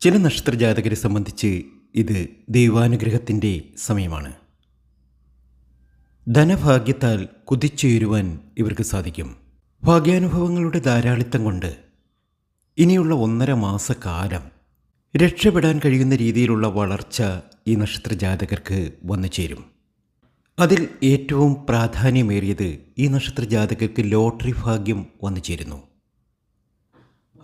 ചില നക്ഷത്രജാതകരെ സംബന്ധിച്ച് ഇത് ദൈവാനുഗ്രഹത്തിന്റെ സമയമാണ്. ധനഭാഗ്യത്താൽ കുതിച്ചുയരുവാൻ ഇവർക്ക് സാധിക്കും. ഭാഗ്യാനുഭവങ്ങളുടെ ധാരാളിത്തം കൊണ്ട് ഇനിയുള്ള ഒന്നര മാസക്കാലം രക്ഷപ്പെടാൻ കഴിയുന്ന രീതിയിലുള്ള വളർച്ച ഈ നക്ഷത്രജാതകർക്ക് വന്നു ചേരും. അതിൽ ഏറ്റവും പ്രാധാന്യമേറിയത് ഈ നക്ഷത്രജാതകർക്ക് ലോട്ടറി ഭാഗ്യം വന്നു ചേരുന്നു.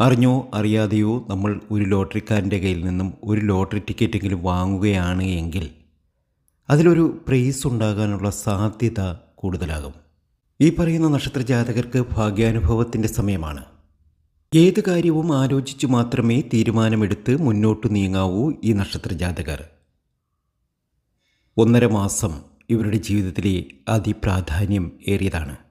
അറിഞ്ഞോ അറിയാതെയോ നമ്മൾ ഒരു ലോട്ടറിക്കാരന്റെ കയ്യിൽ നിന്നും ഒരു ലോട്ടറി ടിക്കറ്റെങ്കിലും വാങ്ങുകയാണ് എങ്കിൽ അതിലൊരു പ്രൈസ് ഉണ്ടാകാനുള്ള സാധ്യത കൂടുതലാകും. ഈ പറയുന്ന നക്ഷത്ര ജാതകർക്ക് ഭാഗ്യാനുഭവത്തിന്റെ സമയമാണ്. ഏത് കാര്യവും ആലോചിച്ച് മാത്രമേ തീരുമാനമെടുത്ത് മുന്നോട്ട് നീങ്ങാവൂ ഈ നക്ഷത്ര ജാതകർ ഒന്നര മാസം ഇവരുടെ ജീവിതത്തിലെ അതിപ്രാധാന്യം ഏറിയതാണ്.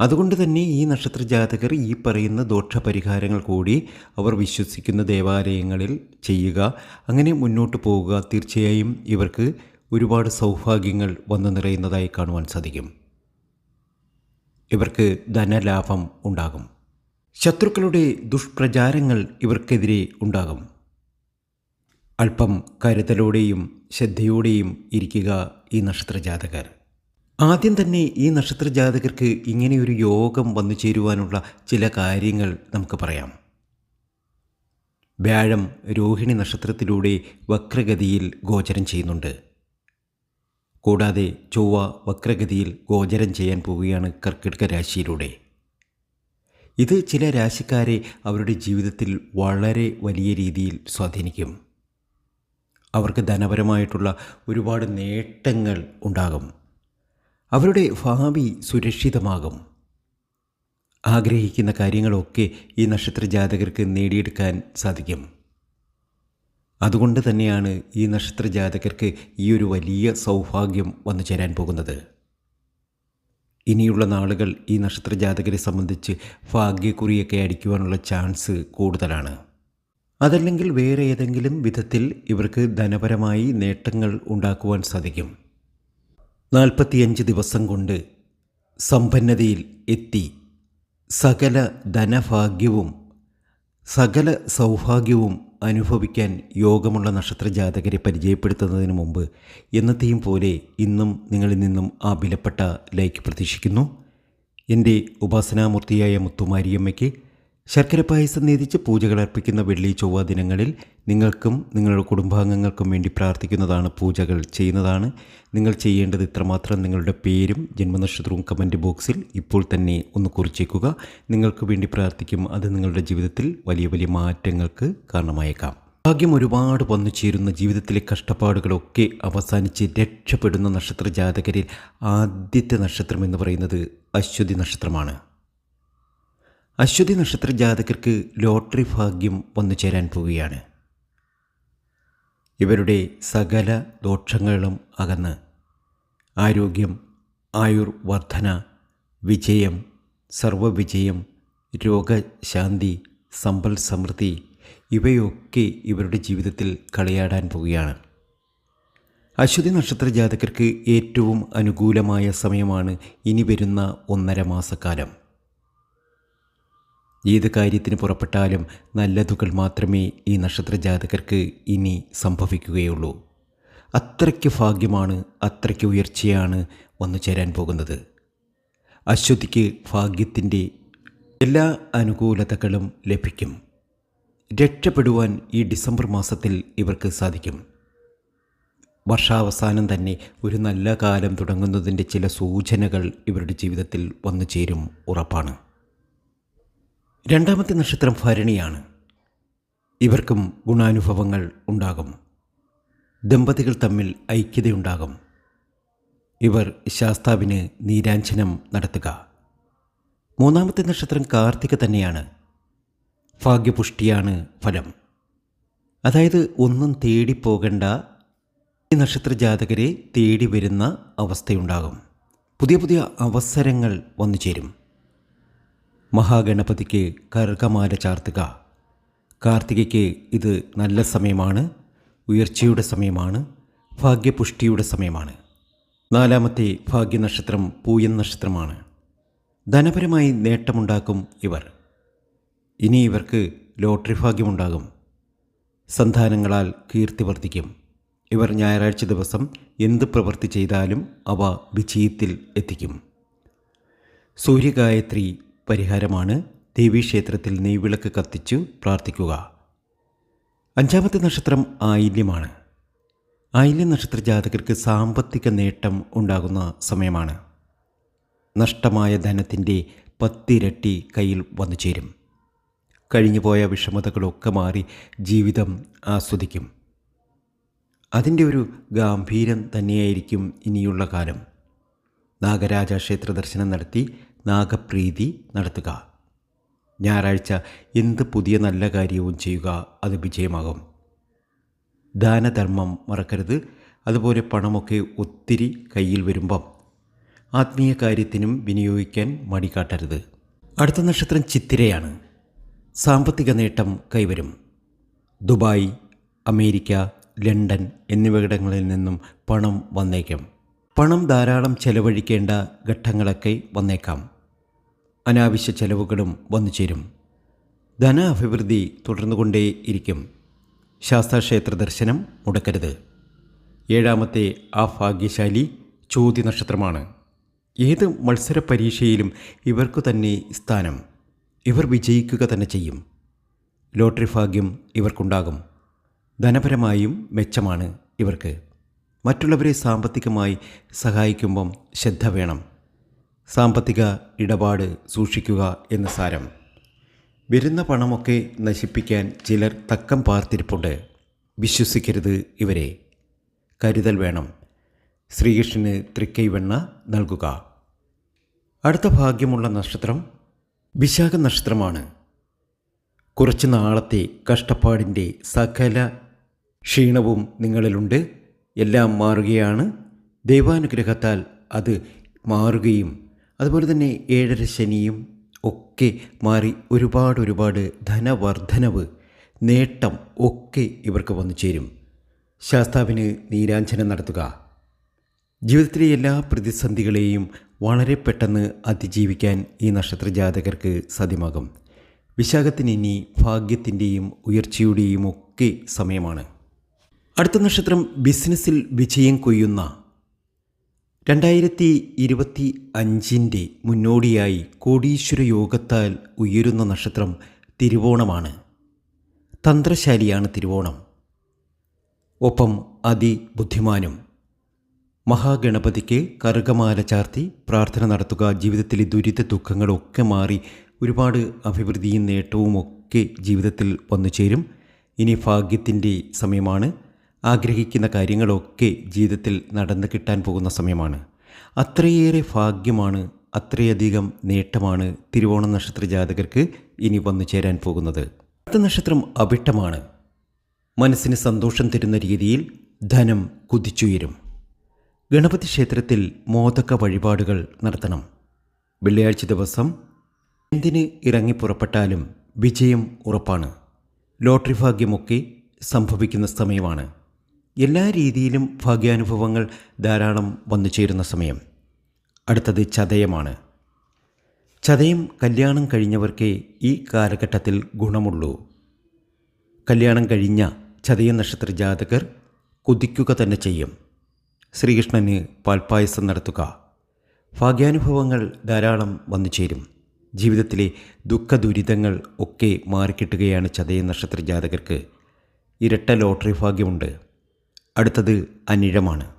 അതുകൊണ്ട് തന്നെ ഈ നക്ഷത്ര ജാതകർ ഈ പറയുന്ന ദോഷപരിഹാരങ്ങൾ കൂടി അവർ വിശ്വസിക്കുന്ന ദേവാലയങ്ങളിൽ ചെയ്യുക. അങ്ങനെ മുന്നോട്ട് പോവുക തീർച്ചയായും ഇവർക്ക് ഒരുപാട് സൗഭാഗ്യങ്ങൾ വന്നു നിറയുന്നതായി കാണുവാൻ സാധിക്കും. ഇവർക്ക് ധനലാഭം ഉണ്ടാകും. ശത്രുക്കളുടെ ദുഷ്പ്രചാരങ്ങൾ ഇവർക്കെതിരെ ഉണ്ടാകും. അല്പം കരുതലോടെയും ശ്രദ്ധയോടെയും ഇരിക്കുക ഈ നക്ഷത്രജാതകർ. ആദ്യം തന്നെ ഈ നക്ഷത്ര ജാതകർക്ക് ഇങ്ങനെയൊരു യോഗം വന്നു ചേരുവാനുള്ള ചില കാര്യങ്ങൾ നമുക്ക് പറയാം. വ്യാഴം രോഹിണി നക്ഷത്രത്തിലൂടെ വക്രഗതിയിൽ ഗോചരം ചെയ്യുന്നുണ്ട്. കൂടാതെ ചൊവ്വ വക്രഗതിയിൽ ഗോചരം ചെയ്യാൻ പോവുകയാണ് കർക്കിടക രാശിയിലൂടെ. ഇത് ചില രാശിക്കാരെ അവരുടെ ജീവിതത്തിൽ വളരെ വലിയ രീതിയിൽ സ്വാധീനിക്കും. അവർക്ക് ധനപരമായിട്ടുള്ള ഒരുപാട് നേട്ടങ്ങൾ ഉണ്ടാകും. അവരുടെ ഭാവി സുരക്ഷിതമാകും. ആഗ്രഹിക്കുന്ന കാര്യങ്ങളൊക്കെ ഈ നക്ഷത്ര ജാതകർക്ക് നേടിയെടുക്കാൻ സാധിക്കും. അതുകൊണ്ട് തന്നെയാണ് ഈ നക്ഷത്ര ജാതകർക്ക് ഈ ഒരു വലിയ സൗഭാഗ്യം വന്നു ചേരാൻ പോകുന്നത്. ഇനിയുള്ള നാളുകൾ ഈ നക്ഷത്ര ജാതകരെ സംബന്ധിച്ച് ഭാഗ്യക്കുറിയൊക്കെ അടിക്കുവാനുള്ള ചാൻസ് കൂടുതലാണ്. അതല്ലെങ്കിൽ വേറെ ഏതെങ്കിലും വിധത്തിൽ ഇവർക്ക് ധനപരമായി നേട്ടങ്ങൾ ഉണ്ടാക്കുവാൻ സാധിക്കും. നാൽപ്പത്തിയഞ്ച് ദിവസം കൊണ്ട് സമ്പന്നതയിൽ എത്തി. സകല ധനഭാഗ്യവും സകല സൗഭാഗ്യവും അനുഭവിക്കാൻ യോഗമുള്ള നക്ഷത്രജാതകരെ പരിചയപ്പെടുത്തുന്നതിന് മുമ്പ് എന്നത്തെയും പോലെ ഇന്നും നിങ്ങളിൽ നിന്നും ആ വിലപ്പെട്ട ലൈക്ക് പ്രതീക്ഷിക്കുന്നു. എന്റെ ഉപാസനാമൂർത്തിയായ മുത്തുമാരിയമ്മയ്ക്ക് ശർക്കര പായസം നേതിച്ച് പൂജകൾ അർപ്പിക്കുന്ന വെള്ളി ചൊവ്വ ദിനങ്ങളിൽ നിങ്ങൾക്കും നിങ്ങളുടെ കുടുംബാംഗങ്ങൾക്കും വേണ്ടി പ്രാർത്ഥിക്കുന്നതാണ് പൂജകൾ ചെയ്യുന്നതാണ്. നിങ്ങൾ ചെയ്യേണ്ടത് ഇത്രമാത്രം നിങ്ങളുടെ പേരും ജന്മനക്ഷത്രവും കമന്റ് ബോക്സിൽ ഇപ്പോൾ തന്നെ ഒന്ന് കുറിച്ചേക്കുക. നിങ്ങൾക്ക് വേണ്ടി പ്രാർത്ഥിക്കും അത് നിങ്ങളുടെ ജീവിതത്തിൽ വലിയ വലിയ മാറ്റങ്ങൾക്ക് കാരണമായേക്കാം. ഭാഗ്യം ഒരുപാട് വന്നു ചേരുന്ന ജീവിതത്തിലെ കഷ്ടപ്പാടുകളൊക്കെ അവസാനിച്ച് രക്ഷപ്പെടുന്ന നക്ഷത്ര ജാതകരിൽ ആദ്യത്തെ നക്ഷത്രം എന്ന് പറയുന്നത് അശ്വതി നക്ഷത്രമാണ്. അശ്വതി നക്ഷത്ര ജാതകർക്ക് ലോട്ടറി ഭാഗ്യം വന്നു ചേരാൻ പോവുകയാണ്. ഇവരുടെ സകല ദോഷങ്ങളും അകന്ന് ആരോഗ്യം ആയുർ വർധന വിജയം സർവവിജയം രോഗശാന്തി സമ്പൽ സമൃദ്ധി ഇവയൊക്കെ ഇവരുടെ ജീവിതത്തിൽ കളിയാടാൻ പോവുകയാണ്. അശ്വതി നക്ഷത്ര ജാതകർക്ക് ഏറ്റവും അനുകൂലമായ സമയമാണ് ഇനി വരുന്ന ഒന്നര മാസക്കാലം. ഏത് കാര്യത്തിന് പുറപ്പെട്ടാലും നല്ലതുകൾ മാത്രമേ ഈ നക്ഷത്ര ജാതകർക്ക് ഇനി സംഭവിക്കുകയുള്ളൂ. അത്രയ്ക്ക് ഭാഗ്യമാണ് അത്രയ്ക്ക് ഉയർച്ചയാണ് വന്നു ചേരാൻ പോകുന്നത്. അശ്വതിക്ക് ഭാഗ്യത്തിന്റെ എല്ലാ അനുകൂലതകളും ലഭിക്കും. രക്ഷപ്പെടുവാൻ ഈ ഡിസംബർ മാസത്തിൽ ഇവർക്ക് സാധിക്കും. വർഷാവസാനം തന്നെ ഒരു നല്ല കാലം തുടങ്ങുന്നതിന്റെ ചില സൂചനകൾ ഇവരുടെ ജീവിതത്തിൽ വന്നു ചേരും ഉറപ്പാണ്. രണ്ടാമത്തെ നക്ഷത്രം ഭരണിയാണ്. ഇവർക്കും ഗുണാനുഭവങ്ങൾ ഉണ്ടാകും. ദമ്പതികൾ തമ്മിൽ ഐക്യതയുണ്ടാകും. ഇവർ ശാസ്താവിന് നീരാഞ്ജനം നടത്തുക. മൂന്നാമത്തെ നക്ഷത്രം കാർത്തിക തന്നെയാണ്. ഭാഗ്യപുഷ്ടിയാണ് ഫലം. അതായത് ഒന്നും തേടി തേടിപ്പോകേണ്ട ഈ നക്ഷത്ര ജാതകരെ തേടി വരുന്ന അവസ്ഥയുണ്ടാകും. പുതിയ പുതിയ അവസരങ്ങൾ വന്നു ചേരും മഹാഗണപതിക്ക് കർഗമാല ചാർത്തുക. കാർത്തികയ്ക്ക് ഇത് നല്ല സമയമാണ് ഉയർച്ചയുടെ സമയമാണ് ഭാഗ്യപുഷ്ടിയുടെ സമയമാണ്. നാലാമത്തെ ഭാഗ്യനക്ഷത്രം പൂയൻ നക്ഷത്രമാണ്. ധനപരമായി നേട്ടമുണ്ടാക്കും ഇവർ. ഇനി ഇവർക്ക് ലോട്ടറി ഭാഗ്യമുണ്ടാകും. സന്താനങ്ങളാൽ കീർത്തി വർദ്ധിക്കും. ഇവർ ഞായറാഴ്ച ദിവസം എന്ത് പ്രവൃത്തി ചെയ്താലും അവ വിജയത്തിൽ എത്തിക്കും. സൂര്യഗായത്രി പരിഹാരമാണ് ദേവീക്ഷേത്രത്തിൽ നെയ്വിളക്ക് കത്തിച്ചു പ്രാർത്ഥിക്കുക. അഞ്ചാമത്തെ നക്ഷത്രം ആയില്യമാണ്. ആയില്യ നക്ഷത്ര ജാതകർക്ക് സാമ്പത്തിക നേട്ടം ഉണ്ടാകുന്ന സമയമാണ്. നഷ്ടമായ ധനത്തിന്റെ പത്തിരട്ടി കയ്യിൽ വന്നു ചേരും. കഴിഞ്ഞുപോയ വിഷമതകളൊക്കെ മാറി ജീവിതം ആസ്വദിക്കും. അതിന്റെ ഒരു ഗാംഭീര്യം തന്നെയായിരിക്കും ഇനിയുള്ള കാലം. നാഗരാജ ക്ഷേത്ര ദർശനം നടത്തി നാഗപ്രീതി നടത്തുക. ഞായറാഴ്ച എന്ത് പുതിയ നല്ല കാര്യവും ചെയ്യുക അത് വിജയമാകും. ദാനധർമ്മം മറക്കരുത്. അതുപോലെ പണമൊക്കെ ഒത്തിരി കയ്യിൽ വരുമ്പം ആത്മീയ കാര്യത്തിനും വിനിയോഗിക്കാൻ മടികാട്ടരുത് അടുത്ത നക്ഷത്രം ചിത്തിരയാണ്. സാമ്പത്തിക നേട്ടം കൈവരും. ദുബായ് അമേരിക്ക ലണ്ടൻ എന്നിവിടങ്ങളിൽ നിന്നും പണം വന്നേക്കാം. പണം ധാരാളം ചെലവഴിക്കേണ്ട ഘട്ടങ്ങളൊക്കെ വന്നേക്കാം. അനാവശ്യ ചെലവുകളും വന്നു ചേരും. ധന അഭിവൃദ്ധി തുടർന്നുകൊണ്ടേയിരിക്കും. ശാസ്താക്ഷേത്ര ദർശനം മുടക്കരുത്. ഏഴാമത്തെ ആ ഭാഗ്യശാലി ചോദ്യ നക്ഷത്രമാണ് ഏത് മത്സര പരീക്ഷയിലും ഇവർക്കു തന്നെ സ്ഥാനം. ഇവർ വിജയിക്കുക തന്നെ ചെയ്യും. ലോട്ടറി ഭാഗ്യം ഇവർക്കുണ്ടാകും. ധനപരമായും മെച്ചമാണ് ഇവർക്ക്. മറ്റുള്ളവരെ സാമ്പത്തികമായി സഹായിക്കുമ്പം ശ്രദ്ധ വേണം. സാമ്പത്തിക ഇടപാട് സൂക്ഷിക്കുക എന്ന സാരം. വരുന്ന പണമൊക്കെ നശിപ്പിക്കാൻ ചിലർ തക്കം പാർത്തിരിപ്പുണ്ട്. വിശ്വസിക്കരുത് ഇവരെ. കരുതൽ വേണം. ശ്രീകൃഷ്ണന് തൃക്കൈവെണ്ണ നൽകുക. അടുത്ത ഭാഗ്യമുള്ള നക്ഷത്രം വിശാഖ നക്ഷത്രമാണ് കുറച്ച് നാളത്തെ കഷ്ടപ്പാടിന്റെ സകല ക്ഷീണവും നിങ്ങളിലുണ്ട്. എല്ലാം മാറുകയാണ്. ദൈവാനുഗ്രഹത്താൽ അത് മാറുകയും അതുപോലെ തന്നെ ഏഴര ശനിയും ഒക്കെ മാറി ഒരുപാട് ഒരുപാട് ധനവർദ്ധനവ് നേട്ടം ഒക്കെ ഇവർക്ക് വന്നു ചേരും. ശാസ്താവിന് നീരാഞ്ജനം നടത്തുക. ജീവിതത്തിലെ എല്ലാ പ്രതിസന്ധികളെയും വളരെ പെട്ടെന്ന് അതിജീവിക്കാൻ ഈ നക്ഷത്ര ജാതകർക്ക് സാധ്യമാകും. വിശാഖത്തിന് ഇനി ഭാഗ്യത്തിന്റെയും ഉയർച്ചയുടെയും ഒക്കെ സമയമാണ്. അടുത്ത നക്ഷത്രം ബിസിനസ്സിൽ വിജയം കൊയ്യുന്ന രണ്ടായിരത്തി ഇരുപത്തി അഞ്ചിന്റെ മുന്നോടിയായി കോടീശ്വര യോഗത്താൽ ഉയരുന്ന നക്ഷത്രം തിരുവോണമാണ്. തന്ത്രശാലിയാണ് തിരുവോണം. ഒപ്പം അതിബുദ്ധിമാനും. മഹാഗണപതിക്ക് കറുകമാല ചാർത്തി പ്രാർത്ഥന നടത്തുക ജീവിതത്തിലെ ദുരിത ദുഃഖങ്ങളൊക്കെ മാറി ഒരുപാട് അഭിവൃദ്ധിയും നേട്ടവും ഒക്കെ ജീവിതത്തിൽ വന്നു ചേരും ഇനി ഭാഗ്യത്തിന്റെ സമയമാണ്. ആഗ്രഹിക്കുന്ന കാര്യങ്ങളൊക്കെ ജീവിതത്തിൽ നടന്നു കിട്ടാൻ പോകുന്ന സമയമാണ്. അത്രയേറെ ഭാഗ്യമാണ് അത്രയധികം നേട്ടമാണ് തിരുവോണ നക്ഷത്ര ജാതകർക്ക് ഇനി വന്നു ചേരാൻ പോകുന്നത്. അടുത്ത നക്ഷത്രം അവിട്ടമാണ്. മനസ്സിന് സന്തോഷം തരുന്ന രീതിയിൽ ധനം കുതിച്ചുയരും. ഗണപതി ക്ഷേത്രത്തിൽ മോദക വഴിപാടുകൾ നടത്തണം. വെള്ളിയാഴ്ച ദിവസം എന്തിന് ഇറങ്ങി പുറപ്പെട്ടാലും വിജയം ഉറപ്പാണ്. ലോട്ടറി ഭാഗ്യമൊക്കെ സംഭവിക്കുന്ന സമയമാണ്. എല്ലാ രീതിയിലും ഭാഗ്യാനുഭവങ്ങൾ ധാരാളം വന്നു ചേരുന്ന സമയം. അടുത്തത് ചതയമാണ്. ചതയം കല്യാണം കഴിഞ്ഞവർക്കേ ഈ കാലഘട്ടത്തിൽ ഗുണമുള്ളൂ. കല്യാണം കഴിഞ്ഞ ചതയ നക്ഷത്ര ജാതകർ കുതിക്കുക തന്നെ ചെയ്യും. ശ്രീകൃഷ്ണന് പാൽപ്പായസം നടത്തുക. ഭാഗ്യാനുഭവങ്ങൾ ധാരാളം വന്നു ചേരും. ജീവിതത്തിലെ ദുഃഖ ദുരിതങ്ങൾ ഒക്കെ മാറിക്കിട്ടുകയാണ് ചതയ നക്ഷത്ര ജാതകർക്ക്. ഇരട്ട ലോട്ടറി ഭാഗ്യമുണ്ട്. അടുത്തത് അനിഴമാണ്.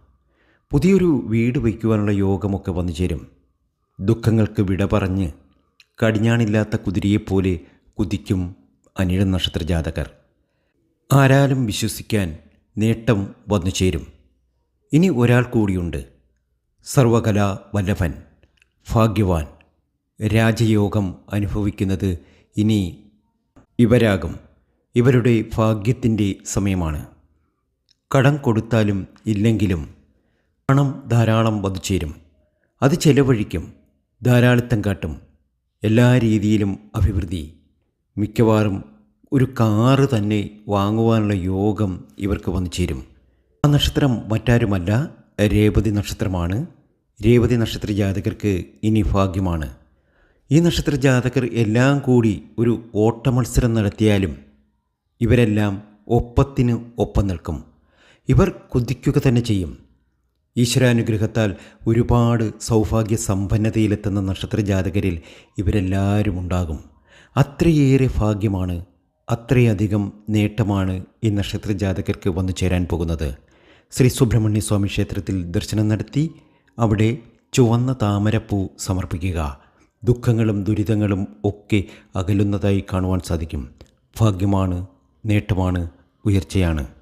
പുതിയൊരു വീട് വയ്ക്കുവാനുള്ള യോഗമൊക്കെ വന്നു ചേരും. ദുഃഖങ്ങൾക്ക് വിട പറഞ്ഞ് കടിഞ്ഞാണില്ലാത്ത കുതിരയെപ്പോലെ കുതിക്കും അനിഴ നക്ഷത്ര ജാതകർ ആരാലും വിശ്വസിക്കാൻ നേട്ടം വന്നു ചേരും. ഇനി ഒരാൾ കൂടിയുണ്ട്. സർവകലാ വല്ലഭൻ ഭാഗ്യവാൻ. രാജയോഗം അനുഭവിക്കുന്നത് ഇനി ഇവരാകും. ഇവരുടെ ഭാഗ്യത്തിന്റെ സമയമാണ്. കടം കൊടുത്താലും ഇല്ലെങ്കിലും പണം ധാരാളം വന്നു അത് ചെലവഴിക്കും ധാരാളിത്തം കാട്ടും. എല്ലാ രീതിയിലും അഭിവൃദ്ധി. മിക്കവാറും ഒരു കാറ് തന്നെ വാങ്ങുവാനുള്ള യോഗം ഇവർക്ക് വന്നു ചേരും ആ നക്ഷത്രം മറ്റാരുമല്ല രേവതി നക്ഷത്രമാണ്. രേവതി നക്ഷത്ര ജാതകർക്ക് ഇനി ഭാഗ്യമാണ്. ഈ നക്ഷത്ര ജാതകർ എല്ലാം കൂടി ഒരു ഓട്ടമത്സരം നടത്തിയാലും ഇവരെല്ലാം ഒപ്പത്തിന് ഒപ്പം നിൽക്കും. ഇവർ കൊതിക്കുക തന്നെ ചെയ്യും. ഈശ്വരാനുഗ്രഹത്താൽ ഒരുപാട് സൗഭാഗ്യ സമ്പന്നതയിലെത്തുന്ന നക്ഷത്രജാതകരിൽ ഇവരെല്ലാവരും ഉണ്ടാകും. അത്രയേറെ ഭാഗ്യമാണ് അത്രയധികം നേട്ടമാണ് ഈ നക്ഷത്രജാതകർക്ക് വന്നു ചേരാൻ പോകുന്നത്. ശ്രീ സുബ്രഹ്മണ്യ സ്വാമി ക്ഷേത്രത്തിൽ ദർശനം നടത്തി അവിടെ ചുവന്ന താമരപ്പൂ സമർപ്പിക്കുക. ദുഃഖങ്ങളും ദുരിതങ്ങളും ഒക്കെ അകലുന്നതായി കാണുവാൻ സാധിക്കും. ഭാഗ്യമാണ് നേട്ടമാണ് ഉയർച്ചയാണ്.